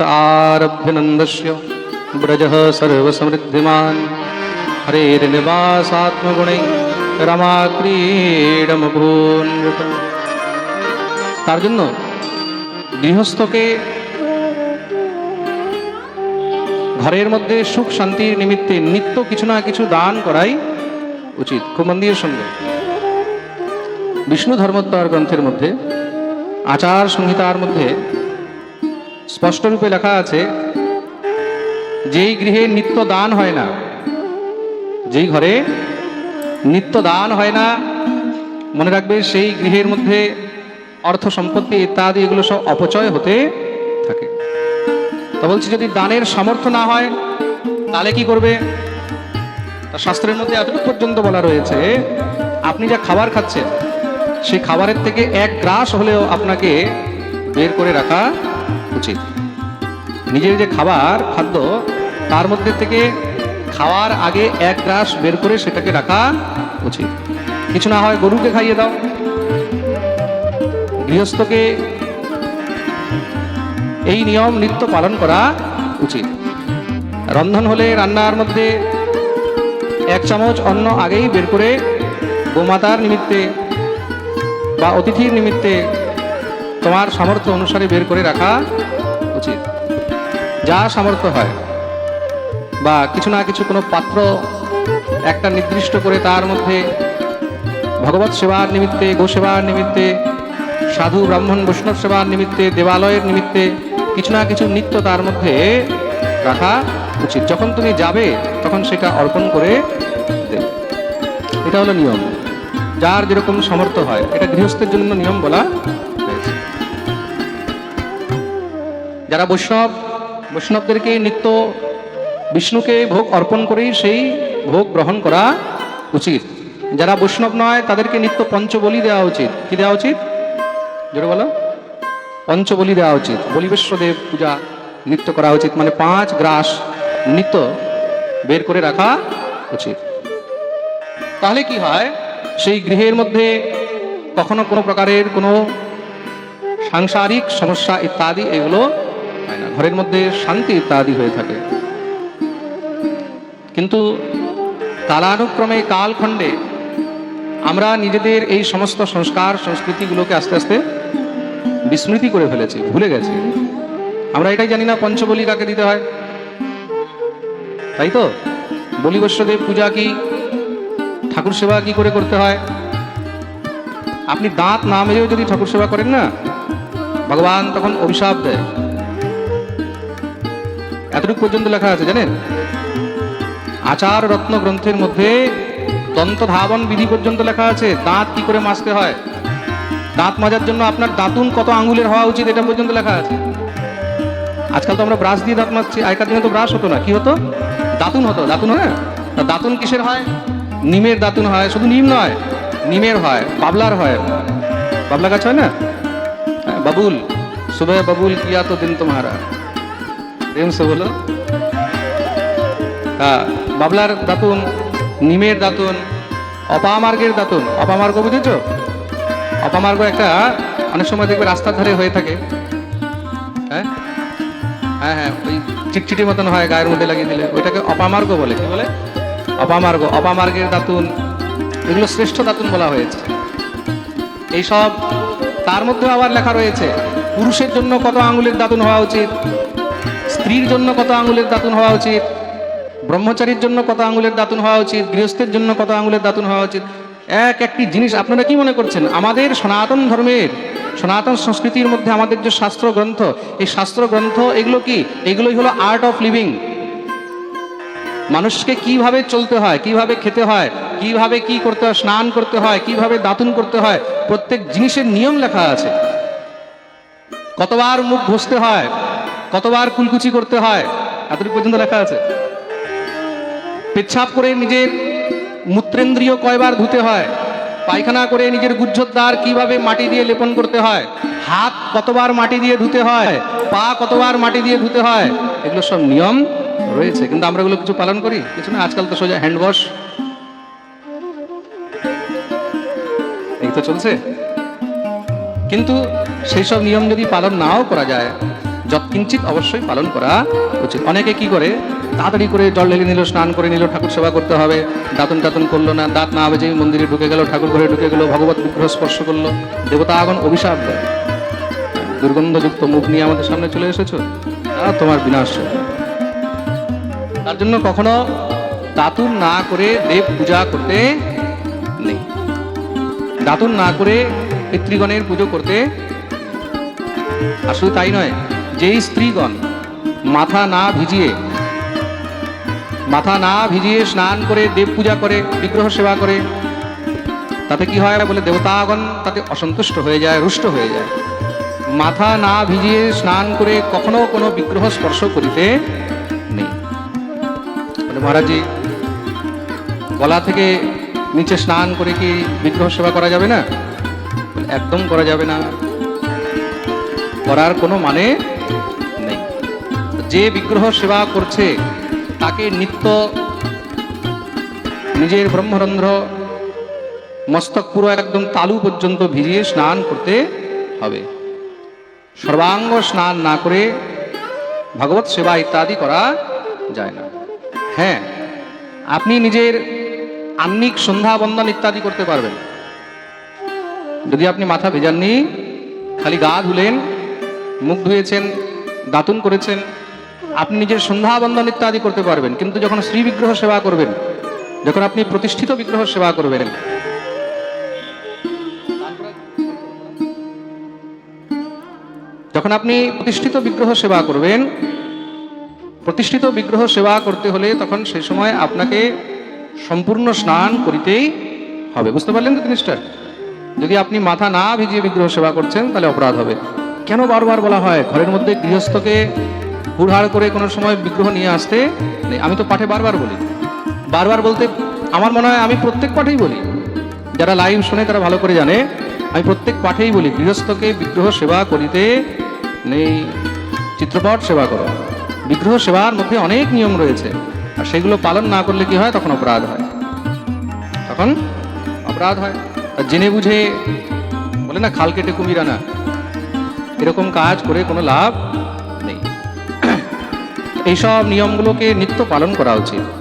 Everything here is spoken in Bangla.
आरभ्य ब्रजः सर्वसमृद्धिमान् हरेर्निवासात्मगुणै রমাক্রীড়মভূন তার জন্য গৃহস্থকে ঘরের মধ্যে সুখ শান্তির নিমিত্তে নিত্য কিছু না কিছু দান করাই উচিত খুব মন দিয়ে শুনবে বিষ্ণু ধর্মোত্তর গ্রন্থের মধ্যে আচার সংহিতার মধ্যে স্পষ্টরূপে লেখা আছে, যেই গৃহে নিত্য দান হয় না, যেই ঘরে নিত্য দান হয় না, মনে রাখবে সেই গৃহের মধ্যে অর্থ সম্পত্তি ইত্যাদি এগুলো সব অপচয় হতে থাকে। তা বলছি, যদি দানের সামর্থ্য না হয়, তাহলে কি করবে? শাস্ত্রের মধ্যে এতটুকু পর্যন্ত বলা রয়েছে, আপনি যা খাবার খাচ্ছেন সেই খাবারের থেকে এক গ্রাস হলেও আপনাকে বের করে রাখা উচিত। নিজের যে খাবার, খাদ্য, তার মধ্যে থেকে খাওয়ার আগে এক গ্রাস বের করে সেটাকে রাখা উচিত। কিছু না হয় গরুকে খাইয়ে দাও। গৃহস্থকে এই নিয়ম নিত্য পালন করা উচিত। রন্ধন হলে রান্নার মধ্যে এক চামচ অন্ন আগেই বের করে গোমাতার নিমিত্তে বা অতিথির নিমিত্তে তোমার সামর্থ্য অনুসারে বের করে রাখা উচিত। যা সামর্থ্য হয়। বা কিছু না কিছু কোনো পাত্র একটা নির্দিষ্ট করে তার মধ্যে ভগবত সেবার নিমিত্তে গোসেবার নিমিত্তে, সাধু, ব্রাহ্মণ, বৈষ্ণব সেবার নিমিত্তে, দেবালয়ের নিমিত্তে কিছু না কিছু নিত্য তার মধ্যে রাখা উচিত। যখন তুমি যাবে, তখন সেটা অর্পণ করে দেবে এটা হলো নিয়ম। যার যেরকম সামর্থ্য হয়। এটা গৃহস্থের জন্য নিয়ম বলা যারা বৈষ্ণব, বৈষ্ণবদেরকে নিত্য বিষ্ণুকে ভোগ অর্পণ করেই সেই ভোগ গ্রহণ করা উচিত। যারা বৈষ্ণব নয়, তাদেরকে নিত্য পঞ্চবলি দেওয়া উচিত। কি দেওয়া উচিত? জোরে বলো। পঞ্চবলি দেওয়া উচিত। বলিবেশ্বরদেব পূজা নিত্য করা উচিত। মানে পাঁচ গ্রাস নিত্য বের করে রাখা উচিত। তাহলে কি হয়? সেই গৃহের মধ্যে কখনো কোনো প্রকারের কোনো সাংসারিক সমস্যা ইত্যাদি এগুলো হয় না। ঘরের মধ্যে শান্তি ইত্যাদি হয়ে থাকে। কিন্তু কালানুক্রমে কালখণ্ডে আমরা নিজেদের এই সমস্ত সংস্কার সংস্কৃতিগুলোকে আস্তে আস্তে বিস্মৃতি করে ফেলেছি, ভুলে গেছি। আমরা এটাই জানি না, পঞ্চবলি কাকে দিতে হয়। তাই তো? বলি বৈশ্যদেব পূজা কি, ঠাকুর সেবা কি করে করতে হয়? আপনি দাঁত না মেরেও যদি ঠাকুর সেবা করেন না, ভগবান তখন অভিশাপ দেয়। এতটুকু পর্যন্ত লেখা আছে জানেন? আচার রত্ন গ্রন্থের মধ্যে দন্ত ধাবন বিধি পর্যন্ত লেখা আছে দাঁত কি করে মাজতে হয়? দাঁত মাজার জন্য আপনার দাঁতুন কত আঙুলের হওয়া উচিত এটা পর্যন্ত লেখা আছে। আজকাল তো আমরা ব্রাশ দিয়ে দাঁত মাজছি আগেকার দিনে তো ব্রাশ হতো না কি হতো? দাঁতুন হতো দাঁতুন হয়? তা দাঁতুন কিসের হয়? নিমের দাঁতুন হয় শুধু নিম নয় নিমের হয় বাবলার হয়। বাবলা গাছ হয় না? হ্যাঁ, বাবুল সুবহ বাবুল কিয়া তো দিন তো তোমারা সে বলো। হ্যাঁ বাবলার দাঁতুন, নিমের দাঁতুন, অপামার্গের দাঁতুন, অপামার্গ বুঝেছ? অপামার্গ একটা, অনেক সময় দেখবে রাস্তার ধারে হয়ে থাকে। হ্যাঁ? হ্যাঁ হ্যাঁ ওই চিটচিটি মতন হয়, গায়ের মধ্যে লাগিয়ে দিলে। ওইটাকে অপামার্গ বলে। কি বলে? অপামার্গ, অপামার্গের দাঁতুন। এগুলো শ্রেষ্ঠ দাঁতুন বলা হয়েছে। এইসব, তার মধ্যে আবার লেখা রয়েছে, পুরুষের জন্য কত আঙুলের দাঁতুন হওয়া উচিত? স্ত্রীর জন্য কত আঙুলের দাঁতুন হওয়া উচিত? ব্রহ্মচারীর জন্য কত আঙুলের দাঁতুন হওয়া উচিত? গৃহস্থের জন্য কত আঙুলের দাঁতুন হওয়া উচিত? এক একটি জিনিস, আপনারা কি মনে করছেন? আমাদের সনাতন ধর্মের, সনাতন সংস্কৃতির মধ্যে আমাদের যে শাস্ত্র গ্রন্থ, এই শাস্ত্র গ্রন্থ এগুলো কি? এগুলোই হলো আর্ট অফ লিভিং। মানুষকে কীভাবে চলতে হয়, কীভাবে খেতে হয়, কীভাবে কি করতে হয়, স্নান করতে হয়, কীভাবে দাতুন করতে হয়, প্রত্যেক জিনিসের নিয়ম লেখা আছে। কতবার মুখ ঘষতে হয় কতবার কুলকুচি করতে হয়? এতটুকু পর্যন্ত লেখা আছে। পেচ্ছাপ করে নিজের মূত্রেন্দ্রিয় কয়বার ধুতে হয়? পায়খানা করে নিজের গুজ্জোদ্দার কীভাবে মাটি দিয়ে লেপন করতে হয়? হাত কতবার মাটি দিয়ে ধুতে হয়? পা কতবার মাটি দিয়ে ধুতে হয়? এগুলো সব নিয়ম রয়েছে, কিন্তু আমরা এগুলো কিছু পালন করি? কিছু না, আজকাল তো সোজা হ্যান্ড ওয়াশ। এই তো চলছে। কিন্তু সেই সব নিয়ম যদি পালন নাও করা যায় যৎকিঞ্চিত অবশ্যই পালন করা উচিত। অনেকে কি করে? তাড়াতাড়ি করে জল ঢেলে নিল, স্নান করে নিল, ঠাকুর সেবা করতে হবে। দাঁতন টাতন করল না, দাঁত না বেজে মন্দিরে ঢুকে গেল, ঠাকুর ঘরে ঢুকে গেল, ভগবত বিগ্রহ স্পর্শ করল। দেবতা আগন অভিশাপ দেয়। দুর্গন্ধযুক্ত মুখ নিয়ে আমাদের সামনে চলে এসেছ? তোমার বিনাশ তার জন্য কখনো দাতুন না করে দেব পূজা করতে নেই। দাতুন না করে পিতৃগণের পুজো করতে শুধু তাই নয়। যেই স্ত্রীগণ মাথা না ভিজিয়ে, মাথা না ভিজিয়ে স্নান করে দেব পূজা করে, বিগ্রহ সেবা করে, তাতে কি হয় বলে দেবতাগণ তাতে অসন্তুষ্ট হয়ে যায়, রুষ্ট হয়ে যায়। মাথা না ভিজিয়ে স্নান করে কখনো কোনো বিগ্রহ স্পর্শ করিতে নেই। বলে মহারাজজি, গলা থেকে নিচে স্নান করে কি বিগ্রহ সেবা করা যাবে না? একদম করা যাবে না। করার কোনো মানে যে বিগ্রহ সেবা করছে, তাকে নিত্য নিজের ব্রহ্মরন্ধ্র মস্তক পুরো একদম তালু পর্যন্ত ভিজিয়ে স্নান করতে হবে। সর্বাঙ্গ স্নান না করে ভগবত সেবা ইত্যাদি করা যায় না। হ্যাঁ আপনি নিজের আন্নিক সন্ধ্যা বন্ধন ইত্যাদি করতে পারবেন। যদি আপনি মাথা ভেজাননি, খালি গা ধুলেন, মুখ ধুয়েছেন, দাতুন করেছেন আপনি নিজের সন্ধ্যা বন্দন ইত্যাদি করতে পারবেন, কিন্তু যখন শ্রী বিগ্রহ সেবা করবেন, যখন আপনি প্রতিষ্ঠিত বিগ্রহ সেবা করবেন, যখন আপনি প্রতিষ্ঠিত বিগ্রহ সেবা করবেন, প্রতিষ্ঠিত বিগ্রহ সেবা করতে হলে তখন সেই সময় আপনাকে সম্পূর্ণ স্নান করিতেই হবে। বুঝতে পারলেন তো জিনিসটা? যদি আপনি মাথা না ভিজিয়ে বিগ্রহ সেবা করছেন, তাহলে অপরাধ হবে। কেন বারবার বলা হয়, ঘরের মধ্যে গৃহস্থকে হুড়হাড় করে কোনো সময় বিগ্রহ নিয়ে আসতে নেই। আমি তো পাঠে বারবার বলি। বারবার বলতে আমার মনে হয় আমি প্রত্যেক পাঠেই বলি। যারা লাইভ শুনে তারা ভালো করে জানে, আমি প্রত্যেক পাঠেই বলি, গৃহস্থকে বিগ্রহ সেবা করিতে নেই, চিত্রপট সেবা করো। বিগ্রহ সেবার মধ্যে অনেক নিয়ম রয়েছে, আর সেগুলো পালন না করলে কি হয়? তখন অপরাধ হয়। তখন অপরাধ হয়। আর জেনে বুঝে বলে না, খাল কেটে কুমির আনা। এরকম কাজ করে কোনো লাভ এইসব নিয়মগুলোকে নিত্য পালন করা উচিত।